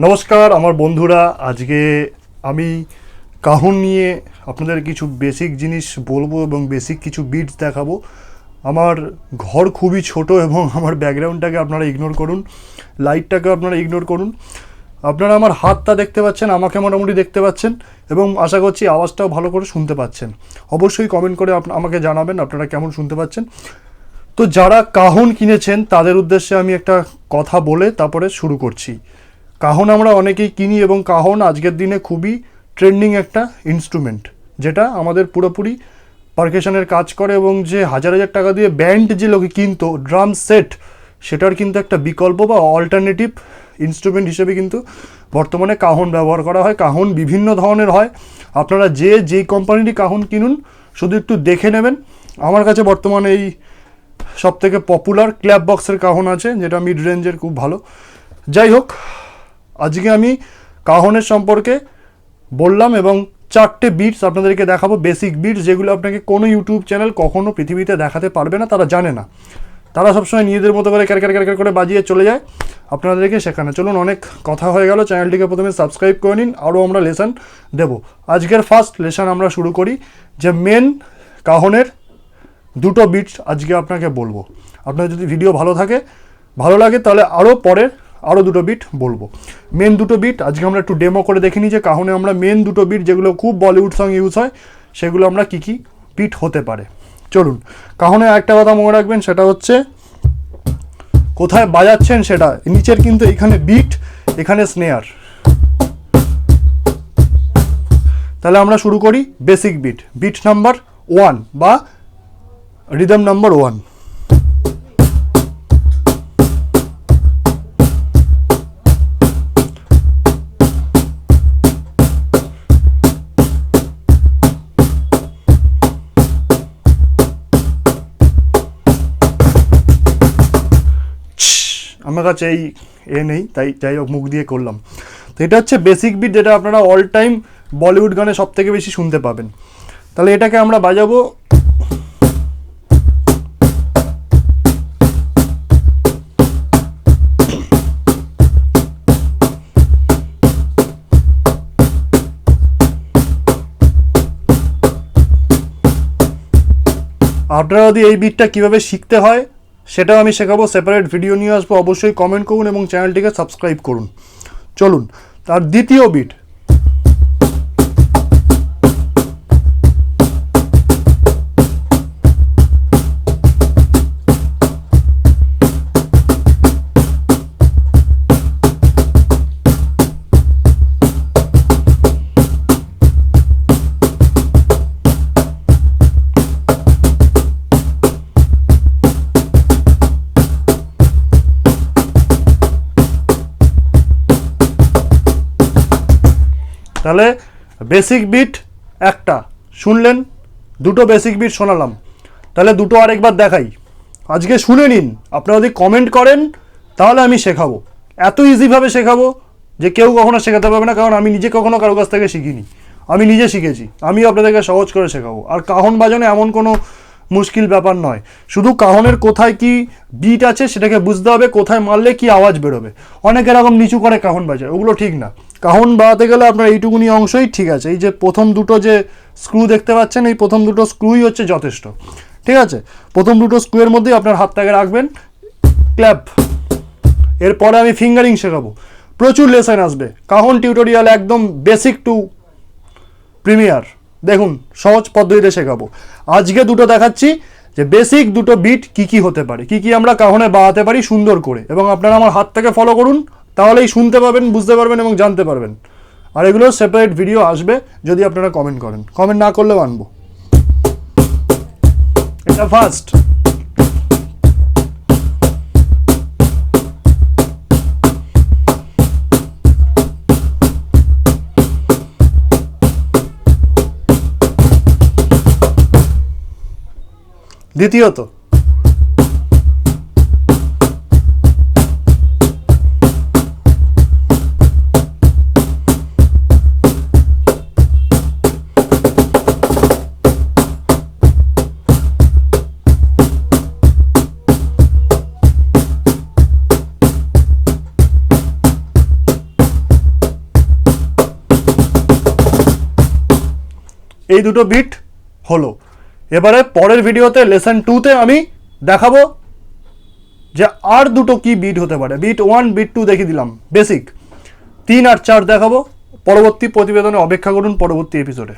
নমস্কার, আমার বন্ধুরা, আজকে আমি কাহন নিয়ে আপনাদের কিছু বেসিক জিনিস বলব এবং বেসিক কিছু বিটস দেখাবো। আমার ঘর খুবই ছোট এবং আমার ব্যাকগ্রাউন্ডটাকে আপনারা ইগনোর করুন লাইটটাকে আপনারা ইগনোর করুন। আপনারা আমার হাতটা দেখতে পাচ্ছেন, আমাকে মোটামুটি দেখতে পাচ্ছেন এবং আশা করছি আওয়াজটাও ভালো করে শুনতে পাচ্ছেন। অবশ্যই কমেন্ট করে আমাকে জানাবেন আপনারা কেমন শুনতে পাচ্ছেন। তো যারা কাহন কিনেছেন, তাদের উদ্দেশ্যে আমি একটা কথা বলে তারপরে শুরু করছি। কাহন আমরা অনেকেই কিনি এবং কাহন আজকের দিনে খুবই ট্রেন্ডিং একটা ইনস্ট্রুমেন্ট যেটা আমাদের পুরোপুরি পারকেশনের কাজ করে এবং যে হাজার হাজার টাকা দিয়ে ব্যান্ড যে লোকে কিনতো ড্রাম সেট সেটার কিন্তু একটা বিকল্প বা অল্টারনেটিভ ইনস্ট্রুমেন্ট হিসেবে কিন্তু বর্তমানে কাহন ব্যবহার করা হয়। কাহন বিভিন্ন ধরনের হয়। আপনারা যে যেই কোম্পানিরই কাহন কিনুন, শুধু একটু দেখে নেবেন। আমার কাছে বর্তমানে এই সব থেকে পপুলার ক্ল্যাপ বক্সের কাহন আছে, যেটা মিড রেঞ্জের খুব ভালো। যাই হোক আজকে আমি কাহনের সম্পর্কে বললাম এবং চারটে বিটস আপনাদেরকে দেখাবো বেসিক বিটস যেগুলো আপনাকে কোনো ইউটিউব চ্যানেল কখনো পৃথিবীতে দেখাতে পারবে না, তারা জানে না। তারা সবসময় নিজেদের মতো করে ক্যারকার ক্যারকার করে বাজিয়ে চলে যায় আপনাদেরকে সেখানে চলুন অনেক কথা হয়ে গেল চ্যানেলটিকে প্রথমে সাবস্ক্রাইব করে নিন, আরও আমরা লেসন দেব। আজকের ফার্স্ট লেসন আমরা শুরু করি যে মেন কাহনের দুটো বিটস আজকে আপনাকে বলব। আপনার যদি ভিডিও ভালো থাকে, ভালো লাগে, তাহলে আরও পরে আরও দুটো বিট বলব। মেন দুটো বিট আজকে আমরা একটু ডেমো করে দেখে যে কাহনে আমরা মেন দুটো বিট যেগুলো খুব বলিউড সং ইউজ হয়, সেগুলো আমরা কী কী বিট হতে পারে। চলুন কাহনে একটা কথা মনে রাখবেন, সেটা হচ্ছে কোথায় বাজাচ্ছেন সেটা, নিচের কিন্তু এখানে বিট এখানে স্নেয়ার তাহলে আমরা শুরু করি basic beat beat number one বা রিদম নাম্বার ওয়ান আমার কাছে এই এ নেই, তাই, যাই হোক, মুখ দিয়ে করলাম। তো এটা হচ্ছে বেসিক বিট যেটা আপনারা অল টাইম বলিউড গানে সব থেকে বেশি শুনতে পাবেন। তাহলে এটাকে আমরা বাজাবো। আপনারা যদি এই বিটটা কীভাবে শিখতে হয় সেটাও আমি শেখাবো সেপারেট ভিডিও নিয়ে আসব। অবশ্যই কমেন্ট করুন এবং চ্যানেলটিকে সাবস্ক্রাইব করুন। চলুন, তার দ্বিতীয় বিট তাহলে বেসিক বিট একটা। শুনলেন? দুটো বেসিক বিট শোনালাম। তাহলে দুটো আরেকবার দেখাই। আজকে শুনে নিন। আপনারা যদি কমেন্ট করেন, তাহলে আমি শেখাবো। এত ইজিভাবে শেখাবো যে কেউ কখনো শেখাতে পারবে না, কারণ আমি নিজে কখনো কারও কাছ থেকে শিখিনি। আমি নিজে শিখেছি। আমি আপনাদেরকে সহজ করে শেখাবো। আর কাহন বাজানো এমন কোনো মুশকিল ব্যাপার নয়। শুধু কাহনের কোথায় কি বিট আছে সেটাকে বুঝতে হবে, কোথায় মারলে কি আওয়াজ বেরোবে। অনেক এরকম নিচু করে কাহন বাজায়। ওগুলো ঠিক না। কাহন বাড়াতে গেলে আপনার এইটুকুনি অংশই ঠিক আছে। এই যে প্রথম দুটো যে স্ক্রু দেখতে পাচ্ছেন, এই প্রথম দুটো স্ক্রুই হচ্ছে যথেষ্ট। ঠিক আছে? প্রথম দুটো স্ক্রুয়ের মধ্যেই আপনার হাতটাকে রাখবেন। ক্ল্যাপ। এরপরে আমি ফিঙ্গারিং শেখাবো। প্রচুর লেসন আসবে। কাহন টিউটোরিয়াল একদম বেসিক টু প্রিমিয়ার দেখুন, সহজ পদ্ধতিতে শেখাবো। আজকে দুটো দেখাচ্ছি যে বেসিক দুটো বিট কি কি হতে পারে। কি কি আমরা কাহনে বাড়াতে পারি সুন্দর করে। এবং আপনারা আমার হাত থেকে ফলো করুন। তাহলেই শুনতে পাবেন বুঝতে পারবেন এবং জানতে পারবেন। আর এগুলো সেপারেট ভিডিও আসবে যদি আপনারা কমেন্ট করেন। কমেন্ট না করলেও আনব। এটা ফার্স্ট দ্বিতীয়ত এই দুটো বিট হলো। এবারে পরের ভিডিওতে লেসন টুতে আমি দেখাবো যে আর দুটো কি বিট হতে পারে। বিট ওয়ান বিট টু দেখিয়ে দিলাম। বেসিক তিন আর চার দেখাবো। পরবর্তী প্রতিবেদনে অপেক্ষা করুন পরবর্তী এপিসোডে